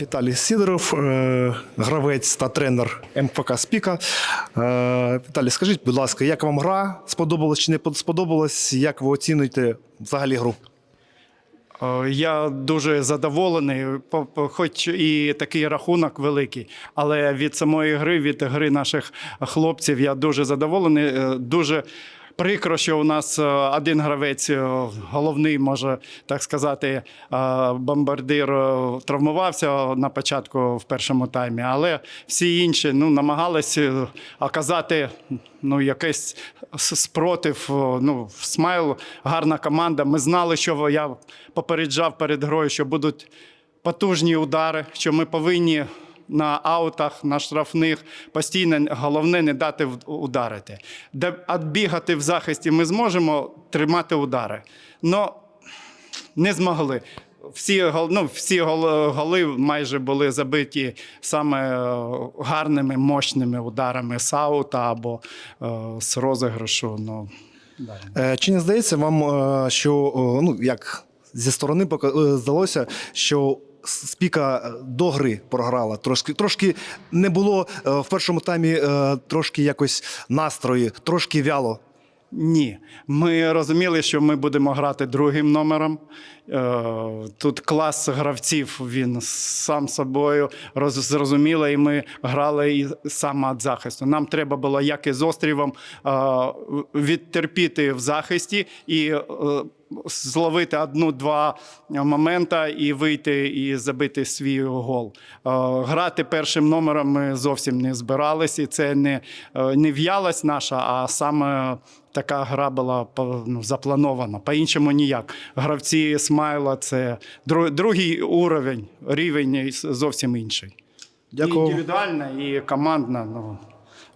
Віталій Сідоров, е, гравець та тренер МФК Спіка. Е, Віталій, скажіть, будь ласка, як вам гра? Сподобалась чи не сподобалась? Як ви оцінюєте взагалі гру? Е, Я дуже задоволений, хоч і такий рахунок великий, але від самої гри, від гри наших хлопців, я дуже задоволений. Дуже прикро, що у нас е, один гравець, е, головний, може так сказати, е, бомбардир травмувався на початку в першому таймі, але всі інші ну, намагалися оказати ну, якийсь спротив. Ну, смайл, гарна команда. Ми знали, що я попереджав перед грою, що будуть потужні удари, що ми повинні на аутах, на штрафних постійно головне не дати ударити. Де відбігати в захисті ми зможемо тримати удари. Но не змогли. Всі, ну, всі голи майже були забиті саме е, гарними, мощними ударами з аута або е, з розіграшу. Ну, да. Е, Чи не здається вам, е, що ну, як зі сторони здалося, що Спіка до гри програла трошки, трошки не було е, в першому таймі е, трошки якось настрої, трошки вяло. Ні, ми розуміли, що ми будемо грати другим номером. Е, Тут клас гравців він сам собою роз- зрозуміло, і ми грали і саме від захисту. Нам треба було як і з острівом е, відтерпіти в захисті і е, зловити одну-два моменти і вийти і забити свій гол. Е, Грати першим номером ми зовсім не збиралися, і це не, е, не в'ялость наша, а саме така гра була ну, запланована. По-іншому ніяк. Гравці Смайла це другий уровень, рівень зовсім інший. І Дякую. індивідуальна, і командна. Ну.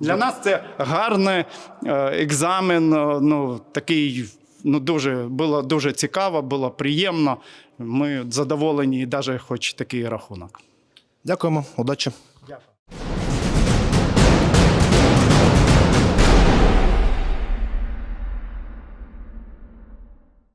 Для нас це гарний е, екзамен. Ну, такий, ну, дуже, було дуже цікаво, було приємно. Ми задоволені, і навіть хоч такий рахунок. Дякуємо, удачі. Дякую.